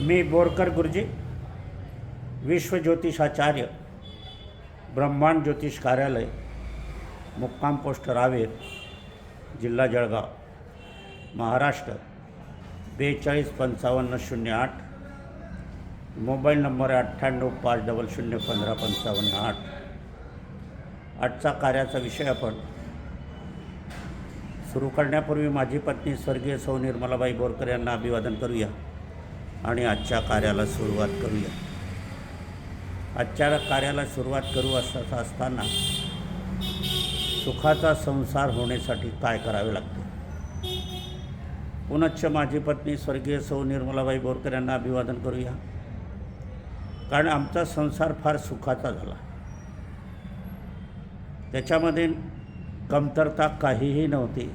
मी बोरकर गुरुजी विश्वज्योतिषाचार्य ब्रह्मांड ज्योतिष कार्यालय मुक्काम पोस्ट रावेर जिल्हा जळगाव महाराष्ट्र बेचाळीस पंचावन्न शून्य आठ मोबाईल नंबर अठ्ठ्याण्णव पाच डबल शून्य पंधरा पंचावन्न आठ. आजचा कार्याचा विषय आपण सुरू करण्यापूर्वी माझी पत्नी स्वर्गीय सौ निर्मलाबाई बोरकर यांना अभिवादन करूया. आणि आजच्या कार्याला सुरुवात करूया. आजच्या कार्याला सुरुवात करू असं असताना सुखाचा संसार होण्यासाठी काय करावे लागते? पुनच्च माझी पत्नी स्वर्गीय सौ निर्मलाबाई बोरकर यांना अभिवादन करूया. कारण आमचा संसार फार सुखाचा झाला. त्याच्यामध्ये कमतरता काहीही नव्हती.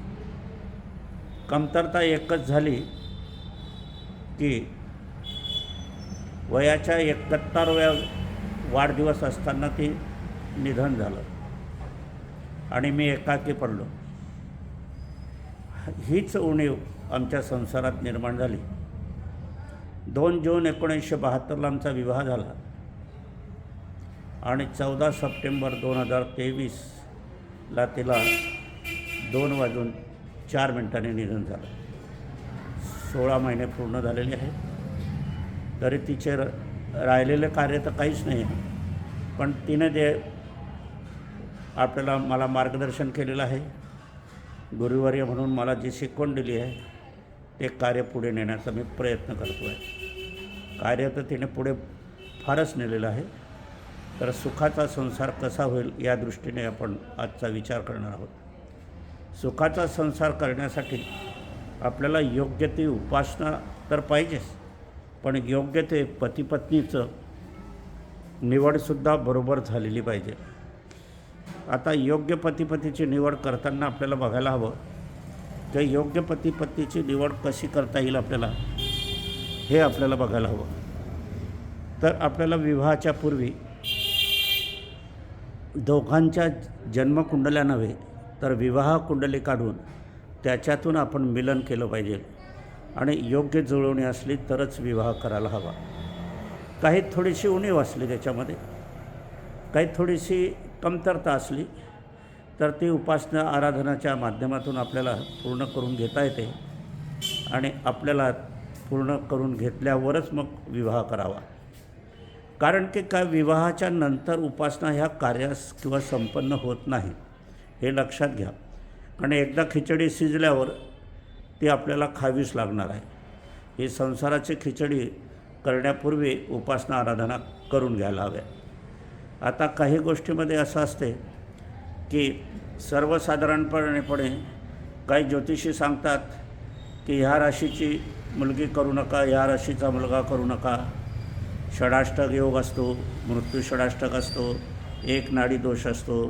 कमतरता एकच झाली की वयाच्या एकाहत्तरव्या वाढदिवस असताना ती निधन झालं. आणि मी एकाकी पडलो. हीच उणीव आमच्या संसारात निर्माण झाली. दोन जून एकोणीसशे बहात्तरला आमचा विवाह झाला. आणि चौदा सप्टेंबर दोन हजार तेवीसला तिला दोन वाजून चार मिनिटांनी निधन झालं. सोळा महिने पूर्ण झालेले आहेत. तरी तिचे र राहिलेलं कार्य तर काहीच नाही. आहे पण तिने जे आपल्याला मला मार्गदर्शन केलेलं आहे गुरुवार्य म्हणून मला जी शिकवण दिली आहे ते कार्य पुढे नेण्याचा मी प्रयत्न करतो आहे कार्य तर तिने पुढे फारच नेलेलं आहे. तर सुखाचा संसार कसा होईल या दृष्टीने आपण आजचा विचार करणार आहोत. सुखाचा संसार करण्यासाठी आपल्याला योग्य ती उपासना तर पाहिजेच. पण योग्य ते पतीपत्नीचं निवडसुद्धा बरोबर झालेली पाहिजे. आता योग्य पतीपतीची निवड करताना आपल्याला बघायला हवं ते योग्य पतीपत्नीची निवड कशी करता येईल आपल्याला हे आपल्याला बघायला हवं. तर आपल्याला विवाहाच्या पूर्वी दोघांच्या जन्मकुंडल्या नव्हे तर विवाह कुंडली काढून त्याच्यातून आपण मिलन केलं पाहिजे. आणि योग्य जुळवणी असली तरच विवाह करायला हवा. काही थोडीशी उणीव असली त्याच्यामध्ये. काही थोडीशी कमतरता असली तर ती उपासना आराधनाच्या माध्यमातून आपल्याला पूर्ण करून घेता येते आणि आपल्याला पूर्ण करून घेतल्यावरच मग विवाह करावा. कारण की काय विवाहाच्या नंतर उपासना ह्या कार्यास किंवा संपन्न होत नाही हे लक्षात घ्या. आणि एकदा खिचडी शिजल्यावर ती आपल्याला खावीच लागणार आहे. ही संसाराची खिचडी करण्यापूर्वी उपासना आराधना करून घ्यायला हव्या. आता काही गोष्टीमध्ये असं असते की सर्वसाधारणपणेपणे काही ज्योतिषी सांगतात की ह्या राशीची मुलगी करू नका ह्या राशीचा मुलगा करू नका. षडाष्टक योग असतो मृत्यू षडाष्टक असतो एक नाडी दोष असतो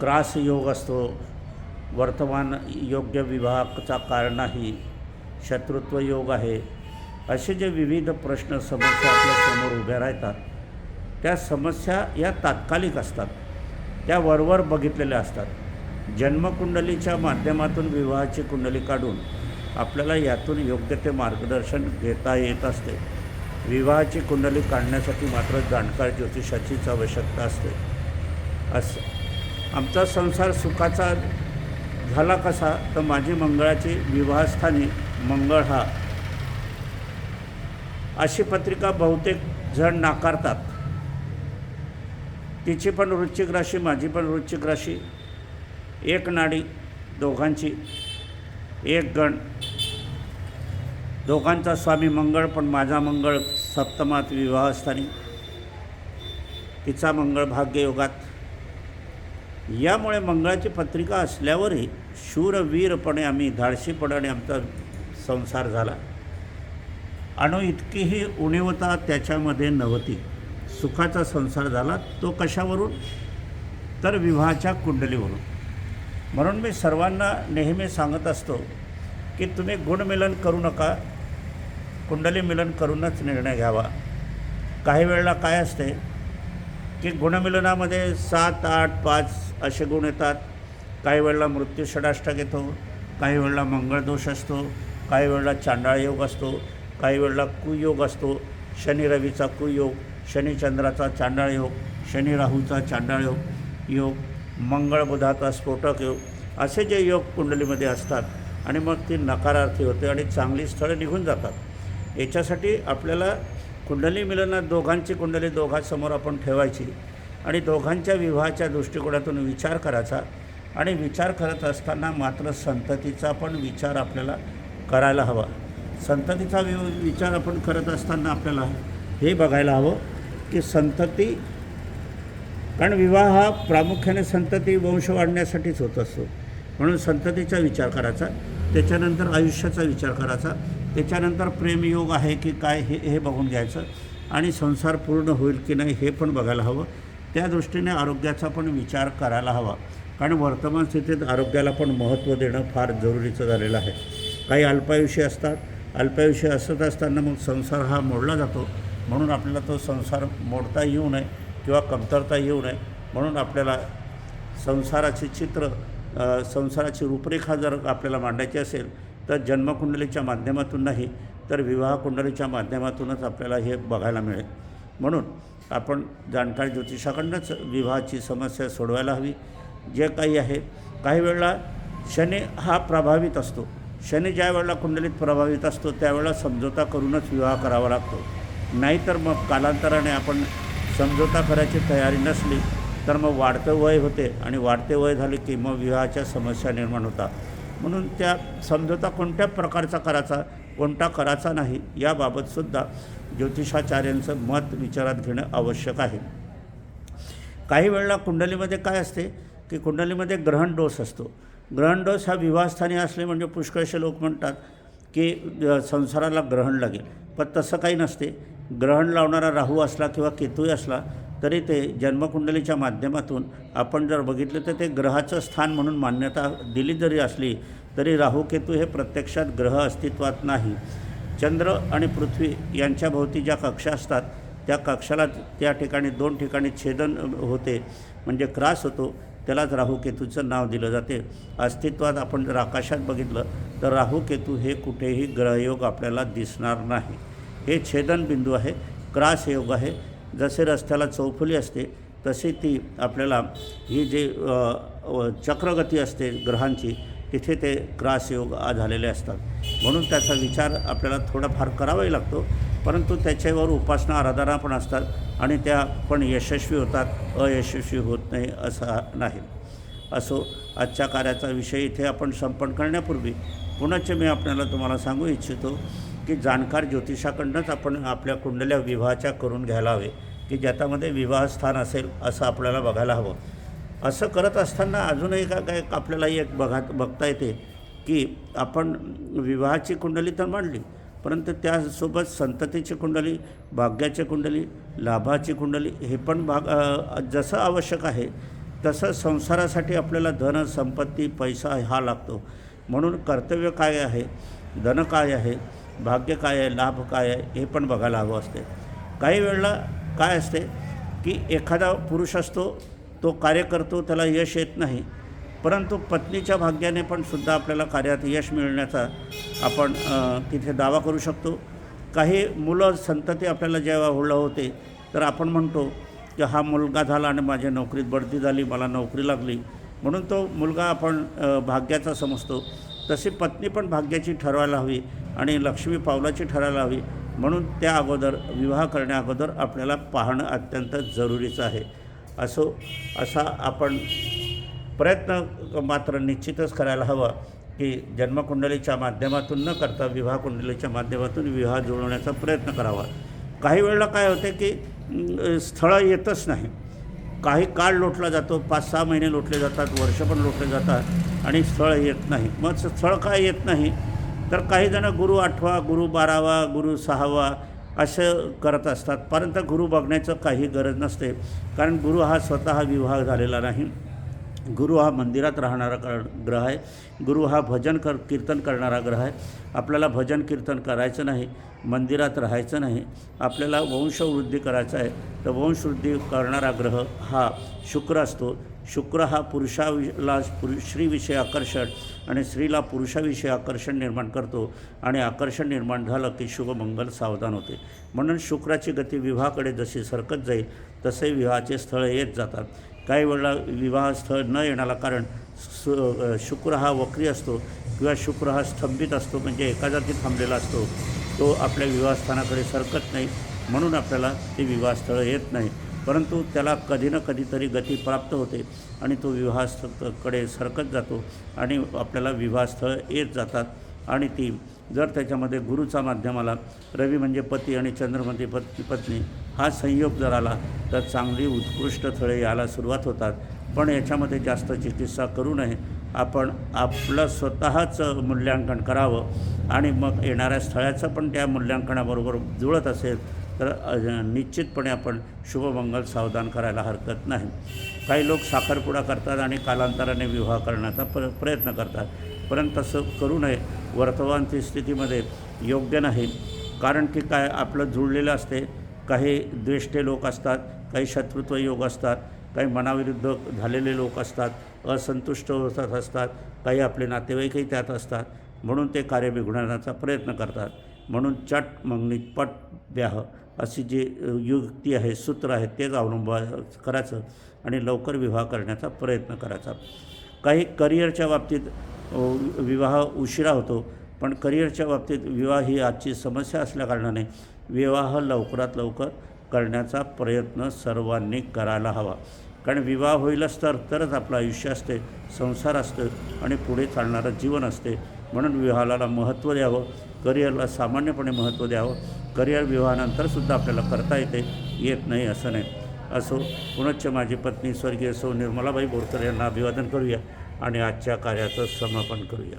क्रास योग असतो वर्तमान योग्य विवाहाचा कारणही नाही शत्रुत्व योग आहे असे जे विविध प्रश्न समस्या आपल्यासमोर उभ्या राहतात त्या समस्या या तात्कालिक असतात त्या वरवर बघितलेल्या असतात. जन्मकुंडलीच्या माध्यमातून विवाहाची कुंडली काढून आपल्याला यातून योग्य ते मार्गदर्शन घेता येत असते. विवाहाची कुंडली काढण्यासाठी मात्र जाणकार ज्योतिषाचीच आवश्यकता असते. असं आमचा संसार सुखाचा झाला कसा? तर माझी मंगळाची विवाहस्थानी मंगळ हा. अशी पत्रिका बहुतेक जण नाकारतात. तिची पण वृश्चिक राशी माझी पण वृश्चिक राशी. एक नाडी दोघांची एक गण. दोघांचा स्वामी मंगळ पण माझा मंगळ सप्तमात विवाहस्थानी. तिचा मंगळ भाग्ययोगात यामुळे मंगळाची पत्रिका असल्यावरही शूरवीरपणे आम्ही धाडशीपणाने आमचा संसार झाला. अणू इतकीही उणीवता त्याच्यामध्ये नव्हती. सुखाचा संसार झाला तो कशावरून? तर विवाहाच्या कुंडलीवरून. म्हणून मी सर्वांना नेहमी सांगत असतो की तुम्ही गुणमिलन करू नका कुंडली मिलन करूनच निर्णय घ्यावा. काही वेळेला काय असते? की गुणमिलनामध्ये सात आठ पाच असे गुण येतात. काही वेळेला मृत्यू षडाष्टक येतो काही वेळेला मंगळदोष असतो काही वेळेला चांडाळ योग असतो काही वेळेला कुयोग असतो. शनी रवीचा कुयोग शनिचंद्राचा चांडाळ योग शनी राहूचा चांडाळ योग योग मंगळ बुधाचा स्फोटक योग असे जे योग कुंडलीमध्ये असतात आणि मग ती नकारार्थी होते आणि चांगली स्थळं निघून जातात. याच्यासाठी आपल्याला कुंडली मिलनात दोघांची कुंडली दोघांसमोर आपण ठेवायची आणि दोघांच्या विवाहाच्या दृष्टिकोनातून विचार करायचा आणि विचार करत असताना मात्र संततीचा पण विचार आपल्याला करायला हवा. संततीचा वि विचार आपण करत असताना आपल्याला हे बघायला हवं की संतती कारण विवाह हा प्रामुख्याने संतती वंश वाढण्यासाठीच होत असतो. म्हणून संततीचा विचार करायचा त्याच्यानंतर आयुष्याचा विचार करायचा त्याच्यानंतर प्रेमयोग आहे की काय हे हे बघून घ्यायचं. आणि संसार पूर्ण होईल की नाही हे पण बघायला हवं. त्या दृष्टीने आरोग्याचा पण विचार करायला हवा. कारण वर्तमान स्थितीत आरोग्याला पण महत्त्व देणं फार जरुरीचं झालेलं आहे. काही अल्पायुषी असतात. अल्पायुषी असत असताना मग संसार हा मोडला जातो. म्हणून आपल्याला तो संसार मोडता येऊ नये किंवा कमतरता येऊ नये. म्हणून आपल्याला संसाराचे चित्र संसाराची रूपरेखा जर आपल्याला मांडायची असेल तर जन्मकुंडलीच्या माध्यमातून नाही तर विवाह कुंडलीच्या माध्यमातूनच आपल्याला हे बघायला मिळेल. म्हणून आपण जाणकार ज्योतिषाकडनंच विवाहाची समस्या सोडवायला हवी. जे काही आहे काही वेळेला शनी हा प्रभावित असतो. शनी ज्या वेळेला कुंडलीत प्रभावित असतो त्यावेळेला समझोता करूनच विवाह करावा लागतो. नाहीतर मग कालांतराने आपण समझोता करायची तयारी नसली तर मग वाढतं वय होते आणि वाढते वय झाले की मग विवाहाच्या समस्या निर्माण होतात. म्हणून त्या समझोता कोणत्या प्रकारचा करायचा कोणता करायचा नाही याबाबतसुद्धा ज्योतिषाचार्यांचं मत विचारात घेणं आवश्यक आहे. काही वेळेला कुंडलीमध्ये काय असते की कुंडलीमध्ये ग्रहण दोष असतो. ग्रहण दोष हा विवाहस्थानी असले म्हणजे पुष्कळसे लोक म्हणतात की संसाराला ग्रहण लागेल. पण तसं काही नसते. ग्रहण लावणारा राहू असला किंवा केतूही असला तरी ते जन्मकुंडलीच्या माध्यमातून आपण जर बघितलं तर ते ग्रहाचं स्थान म्हणून मान्यता दिली जरी असली तरी राहू केतू हे प्रत्यक्षात ग्रह अस्तित्वात नाही. चंद्र आणि पृथ्वी यांच्या भोवती ज्या कक्षा असतात त्या कक्षाला त्या ठिकाणी दोन ठिकाणी छेदन होते. म्हणजे क्रास होतो त्यालाच राहू केतूचं नाव दिलं जाते. अस्तित्वात आपण जर आकाशात बघितलं तर राहू केतू हे कुठेही ग्रहयोग आपल्याला दिसणार नाही. हे छेदन बिंदू आहे क्रास योग आहे जसे रस्त्याला चौफुली असते तशी ती आपल्याला ही जी चक्रगती असते ग्रहांची तिथे ते ग्रासयोग योग आ- झालेले असतात. म्हणून त्याचा विचार आपल्याला थोडाफार करावाही लागतो. परंतु त्याच्यावर उपासना आराधना पण असतात आणि त्या पण यशस्वी होतात अयशस्वी होत नाही असा नाही. असो आजच्या कार्याचा विषय इथे आपण संपन्न करण्यापूर्वी पुनश्च मी आपल्याला तुम्हाला सांगू इच्छितो की जाणकार ज्योतिषाकडनंच आपण आपल्या कुंडल्या विवाहाच्या करून घ्यायला हवे की ज्याच्यामध्ये विवाहस्थान असेल असं आपल्याला बघायला हवं. असं करत असताना अजूनही का काय आपल्याला एक बघा बघता येते की आपण विवाहाची कुंडली तर मांडली परंतु त्यासोबत संततीची कुंडली भाग्याची कुंडली लाभाची कुंडली हे पण भाग जसं आवश्यक आहे तसं संसारासाठी आपल्याला धन संपत्ती पैसा हा लागतो. म्हणून कर्तव्य काय आहे? धन काय आहे? भाग्य काय आहे लाभ काय आहे हे पण बघायला हवं असते. काही वेळेला काय असते की एखादा पुरुष असतो तो कार्य करतो त्याला यश येत नाही. परंतु पत्नीच्या भाग्याने पण सुद्धा आपल्याला कार्यात यश मिळण्याचा आपण तिथे दावा करू शकतो. काही मुलं संतती आपल्याला जेव्हा होळलं होते तर आपण म्हणतो की हा मुलगा झाला आणि माझ्या नोकरीत बढती झाली मला नोकरी लागली. म्हणून तो मुलगा आपण भाग्याचा समजतो. तशी पत्नी पण भाग्याची ठरवायला हवी आणि लक्ष्मी पावलाची ठरायला हवी. म्हणून त्या अगोदर विवाह करण्या अगोदर आपल्याला पाहणं अत्यंत जरुरीचं आहे. असो असा आपण प्रयत्न मात्र निश्चितच करायला हवा की जन्मकुंडलीच्या माध्यमातून न करता विवाह कुंडलीच्या माध्यमातून विवाह जुळवण्याचा प्रयत्न करावा. काही वेळेला काय होते की स्थळं येतच नाही. काही काळ लोटला जातो पाच सहा महिने लोटले जातात वर्ष पण लोटले जातात आणि स्थळ येत नाही. मग स्थळ काय येत नाही? तर काही जण गुरु आठवा गुरु बारावा गुरु सहावा असं करत असतात. परंतु गुरु बघण्याचं काही गरज नसते. कारण गुरु हा स्वतः विवाह झालेला नाही. गुरु हा मंदिरात राहणारा ग्रह आहे. गुरु हा भजन कर कीर्तन करणारा ग्रह आहे. आपल्याला भजन कीर्तन करायचं नाही मंदिरात राहायचं नाही. आपल्याला वंशवृद्धी करायचं आहे. तर वंशवृद्धी करणारा ग्रह हा शुक्र असतो. शुक्र हा पुरुषाला पुरुष स्त्रीविषयी आकर्षण आणि स्त्रीला पुरुषाविषयी आकर्षण निर्माण करतो आणि आकर्षण निर्माण झालं की शुभमंगल सावधान होते. म्हणून शुक्राची गती विवाहाकडे जशी सरकत जाईल तसे विवाहाचे स्थळं येत जातात. काही वेळेला विवाहस्थळ न येण्याला कारण सु शुक्र हा वक्री असतो किंवा शुक्र हा स्तंभित असतो म्हणजे एका जागी थांबलेला असतो तो आपल्या विवाहस्थानाकडे सरकत नाही म्हणून आपल्याला ते विवाहस्थळं येत नाही. परंतु त्याला कधी ना कधीतरी गती प्राप्त होते आणि तो विवाहस्थळकडे सरकत जातो आणि आपल्याला विवाहस्थळ येत जातात आणि ती जर त्याच्यामध्ये गुरुचा माध्यम आला रवी म्हणजे पती आणि चंद्र म्हणजे पत्नी पत्नी हा संयोग जर आला तर चांगली उत्कृष्ट थळे यायला सुरुवात होतात. पण याच्यामध्ये जास्त चिकित्सा करू नये. आपण आपलं स्वतःचं मूल्यांकन करावं आणि मग येणाऱ्या स्थळाचं पण त्या मूल्यांकनाबरोबर जुळत असेल तर निश्चितपणे आपण शुभमंगल सावधान करायला हरकत नाही. काही लोक साखरपुडा करतात आणि कालांतराने विवाह करण्याचा प्र प्रयत्न करतात. परंतु तसं करू नये. वर्तमान स्थितीमध्ये योग्य नाही. कारण की काय आपलं जुळलेलं असते. काही द्वेष्टे लोक असतात काही शत्रुत्व योग असतात काही मनाविरुद्ध झालेले लोक असतात असंतुष्ट होतात असतात काही आपले नातेवाईकही त्यात असतात. म्हणून ते कार्य बिघडवण्याचा प्रयत्न करतात. म्हणून चट मंगनी पट द्याह अशी जी युक्ती आहे सूत्र आहे तेच अवलंब करायचं आणि लवकर विवाह करण्याचा प्रयत्न करायचा. काही करिअरच्या बाबतीत विवाह उशिरा होतो पण करिअरच्या बाबतीत विवाह ही आजची समस्या असल्याकारणाने विवाह लवकरात लवकर करण्याचा प्रयत्न सर्वांनी करायला हवा. कारण विवाह होईलच तर तरच आपलं आयुष्य असते संसार असतं आणि पुढे चालणारं जीवन असते. म्हणून विवाहाला महत्त्व द्यावं करिअरला सामान्यपणे महत्त्व द्यावं. करिअर विवाहानंतरसुद्धा आपल्याला करता येते येत नाही असं नाही. असो पुनश्च माझी पत्नी स्वर्गीय सौ निर्मलाबाई बोरकर यांना अभिवादन करूया. आणि आजच्या कार्याचं समापन करूया.